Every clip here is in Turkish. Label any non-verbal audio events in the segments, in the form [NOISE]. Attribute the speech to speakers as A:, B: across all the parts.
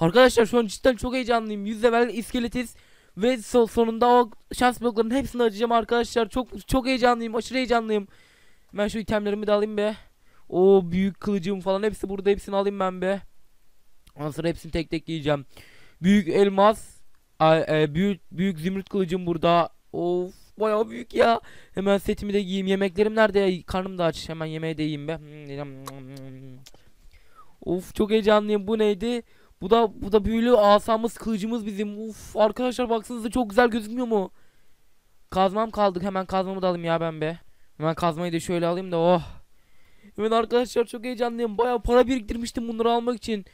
A: Arkadaşlar şu an cidden çok heyecanlıyım. 100 level iskeletiz. Ve so- sonunda o şans bloklarının hepsini açacağım arkadaşlar. Çok çok heyecanlıyım. Aşırı heyecanlıyım. Ben şu itemlerimi de alayım be. O büyük kılıcım falan hepsi burada. Hepsini alayım ben be. Ondan sonra hepsini tek tek giyeceğim. Büyük elmas. E, büyük büyük zümrüt kılıcım burada. Of bayağı büyük ya. Hemen setimi de giyeyim. Yemeklerim nerede? Karnım da aç. Hemen yemeği de yiyeyim be. Of çok heyecanlıyım. Bu neydi? Bu da bu da büyülü asamız kılıcımız bizim. Uf arkadaşlar baksanıza çok güzel gözükmüyor mu? Kazmam kaldık. Hemen kazmamı da alayım ya ben be. Hemen kazmayı da şöyle alayım da oh. Evet arkadaşlar çok heyecanlıyım. Bayağı para biriktirmiştim bunları almak için.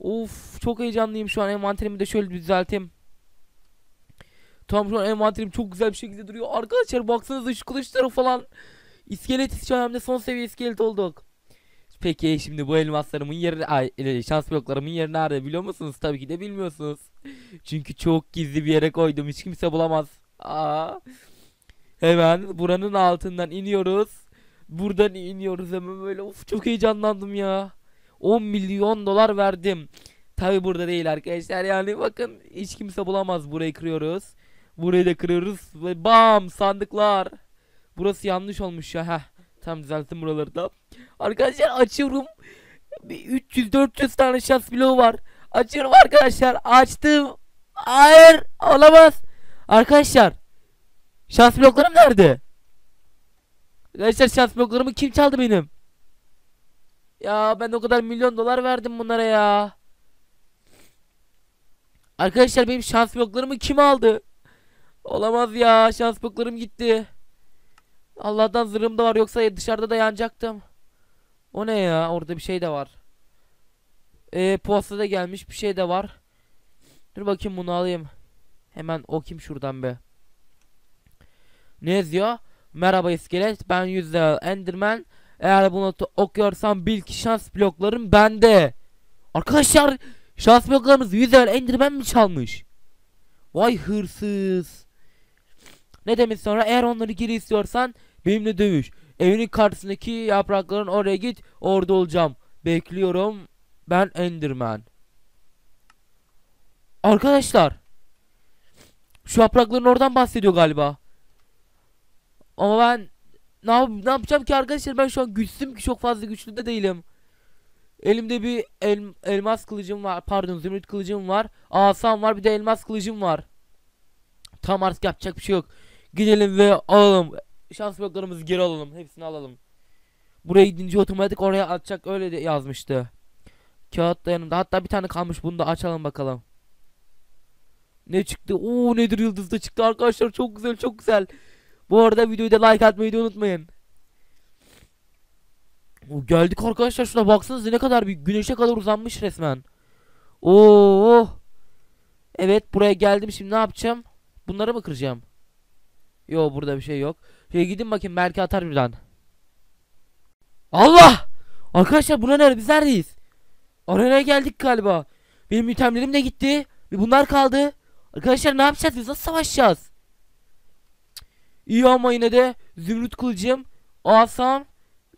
A: Of çok heyecanlıyım şu an. Envanterimi de şöyle düzelteyim. Tamam şu an envanterim çok güzel bir şekilde duruyor. Arkadaşlar baksanıza şu kılıçları falan. İskelet şu an hem de son seviye iskelet olduk. Peki şimdi bu elmaslarımın yeri ay e, şans bloklarımın yeri nerede biliyor musunuz? Tabii ki de bilmiyorsunuz. [LAUGHS] Çünkü çok gizli bir yere koydum. Hiç kimse bulamaz. Aa. Hemen buranın altından iniyoruz. Buradan iniyoruz hemen böyle. Of çok heyecanlandım ya. 10 milyon dolar verdim. Tabi burada değil arkadaşlar yani bakın hiç kimse bulamaz burayı kırıyoruz. Burayı da kırıyoruz ve bam sandıklar. Burası yanlış olmuş ya heh. Tam düzelttim buraları da. Arkadaşlar açıyorum. Bir 300-400 tane şans bloğu var. Açıyorum arkadaşlar. Açtım. Hayır olamaz. Arkadaşlar. Şans bloklarım nerede? Arkadaşlar şans bloklarımı kim çaldı benim? Ya ben o kadar milyon dolar verdim bunlara ya. Arkadaşlar benim şans bloklarımı kim aldı? Olamaz ya şans bloklarım gitti. Allah'tan zırhım da var yoksa dışarıda da yanacaktım. O ne ya orada bir şey de var. Eee posta da gelmiş bir şey de var. Dur bakayım bunu alayım. Hemen okuyayım şuradan be. Ne yazıyor? Merhaba iskelet ben yüzde Enderman. Eğer bunu okuyorsam bil ki şans bloklarım bende. Arkadaşlar şans bloklarımız yüzde Enderman mi çalmış? Vay hırsız. Ne demiş sonra eğer onları geri istiyorsan benimle dövüş. Evinin karşısındaki yaprakların oraya git orada olacağım. Bekliyorum. Ben Enderman. Arkadaşlar. Şu yaprakların oradan bahsediyor galiba. Ama ben ne, yap ne yapacağım ki arkadaşlar ben şu an güçsüzüm ki çok fazla güçlü de değilim. Elimde bir el elmas kılıcım var. Pardon zümrüt kılıcım var. Asam var bir de elmas kılıcım var. Tam artık yapacak bir şey yok. Gidelim ve alalım. Şans bloklarımızı geri alalım. Hepsini alalım. Buraya gidince otomatik oraya atacak öyle de yazmıştı. Kağıt da yanımda. Hatta bir tane kalmış. Bunu da açalım bakalım. Ne çıktı? Oo nedir yıldız da çıktı arkadaşlar. Çok güzel çok güzel. Bu arada videoyu da like atmayı da unutmayın. Oo, geldik arkadaşlar şuna baksanıza ne kadar bir güneşe kadar uzanmış resmen. Oo. Evet buraya geldim şimdi ne yapacağım? Bunları mı kıracağım? Yo burada bir şey yok. Şöyle gidin bakayım belki atar birden. Allah! Arkadaşlar buna nerede? Biz neredeyiz? Arenaya geldik galiba. Benim itemlerim de gitti. Bunlar kaldı. Arkadaşlar ne yapacağız? Biz nasıl savaşacağız? İyi ama yine de zümrüt kılıcım, asam,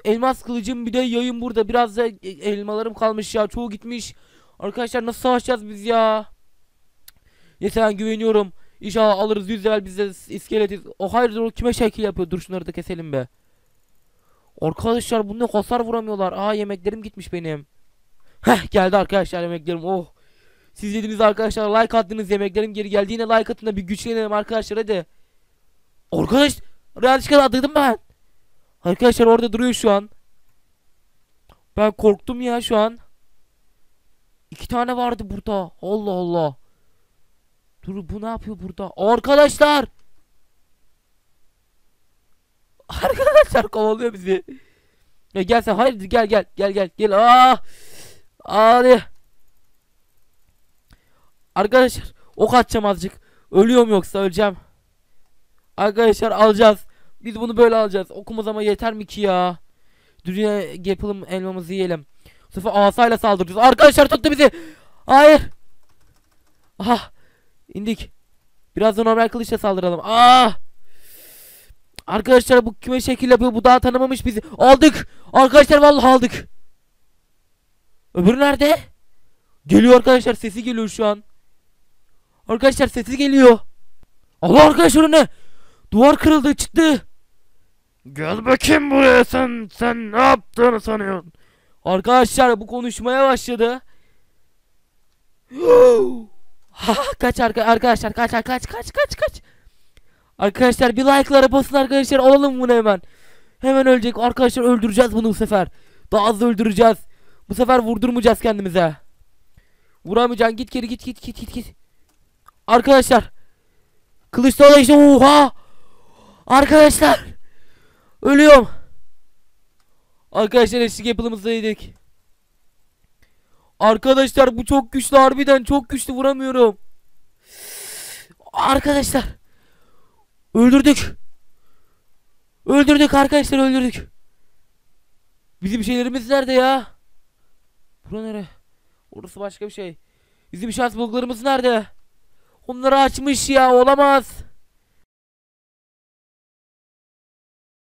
A: elmas kılıcım bir de yayın burada. Biraz da elmalarım kalmış ya. Çoğu gitmiş. Arkadaşlar nasıl savaşacağız biz ya? Neyse ben güveniyorum. İnşallah alırız 100 level biz de iskeletiz. O hayırdır o kime şekil yapıyor? Dur şunları da keselim be. Arkadaşlar bunu hasar vuramıyorlar. Aa yemeklerim gitmiş benim. Heh geldi arkadaşlar yemeklerim. Oh. Siz yediniz arkadaşlar like attınız yemeklerim geri geldi. Yine like atın da bir güçlenelim arkadaşlar hadi. Arkadaş Realişka'da adıydım ben. Arkadaşlar orada duruyor şu an. Ben korktum ya şu an. İki tane vardı burada. Allah Allah. Dur bu ne yapıyor burada? Arkadaşlar. Arkadaşlar kovalıyor bizi. Ya gel sen hayır gel gel gel gel gel. Ah. Hadi. Arkadaşlar ok atacağım azıcık. Ölüyorum yoksa öleceğim. Arkadaşlar alacağız. Biz bunu böyle alacağız. Okumuz ama yeter mi ki ya? Dünya yapalım elmamızı yiyelim. Bu sefer asayla saldıracağız. Arkadaşlar tuttu bizi. Hayır. Aha. İndik. Biraz da normal kılıçla saldıralım. Ah! Arkadaşlar bu kime şekil yapıyor? Bu daha tanımamış bizi. Aldık. Arkadaşlar vallahi aldık. Öbürü nerede? Geliyor arkadaşlar sesi geliyor şu an. Arkadaşlar sesi geliyor. Allah arkadaşlar ne? Duvar kırıldı çıktı.
B: Gel bakayım buraya sen sen ne yaptığını sanıyorsun?
A: Arkadaşlar bu konuşmaya başladı. [GASPS] [GASPS] ha, kaç arka arkadaşlar kaç kaç kaç kaç kaç. Arkadaşlar bir like'lara basın arkadaşlar alalım bunu hemen. Hemen ölecek arkadaşlar öldüreceğiz bunu bu sefer. Daha az öldüreceğiz. Bu sefer vurdurmayacağız kendimize. Vuramayacaksın git geri git git git git git. Arkadaşlar. Kılıçla işte oha. Arkadaşlar. Ölüyorum. Arkadaşlar eşlik yapılımızda yedik. Arkadaşlar bu çok güçlü harbiden çok güçlü vuramıyorum. Arkadaşlar. Öldürdük. Öldürdük arkadaşlar öldürdük. Bizim şeylerimiz nerede ya? Bura nere? Orası başka bir şey. Bizim şans bloklarımız nerede? Onları açmış ya olamaz.